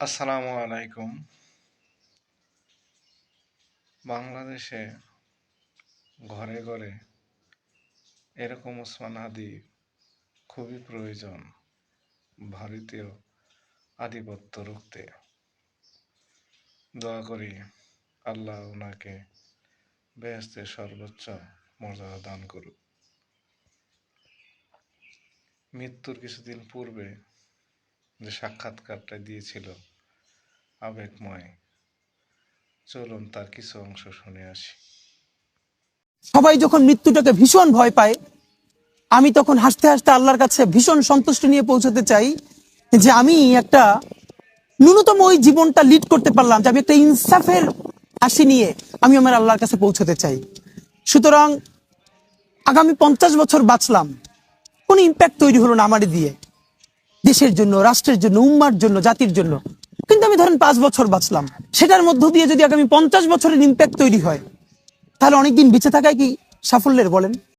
আসসালামু আলাইকুম। বাংলাদেশে ঘরে ঘরে এরকম ওসমান হাদি খুবই প্রয়োজন ভারতীয় আধিপত্য রুখতে। দোয়া করি আল্লাহ ওনাকে বেহেস্তের সর্বোচ্চ মর্যাদা দান করুক। মৃত্যুর কিছুদিন পূর্বে যে সাক্ষাৎকারটা দিয়েছিল আবেগময়। চলুন তার কিছু অংশ শুনে আসি। সবাই যখন মৃত্যুটাকে ভীষণ ভয় পায়, আমি তখন হাসতে হাসতে আল্লাহর কাছে ভীষণ সন্তুষ্টি নিয়ে পৌঁছতে চাই যে আমি একটা ন্যূনতম ওই জীবনটা লিড করতে পারলাম, যে আমি একটা ইনসাফের হাসি নিয়ে আমি আমার আল্লাহর কাছে পৌঁছতে চাই। সুতরাং আগামী পঞ্চাশ বছর বাঁচলাম, কোনো ইম্প্যাক্ট তৈরি হলো না আমার দিয়ে। দেশের জন্য, রাষ্ট্রের জন্য, উম্মার জন্য, জাতির জন্য। কিন্তু আমি ধরেন পাঁচ বছর বাঁচলাম। সেটার মধ্য দিয়ে যদি আগামী পঞ্চাশ বছরের ইম্প্যাক্ট তৈরি হয়, তাহলে অনেকদিন বেঁচে থাকায় কি সাফল্যের বলেন?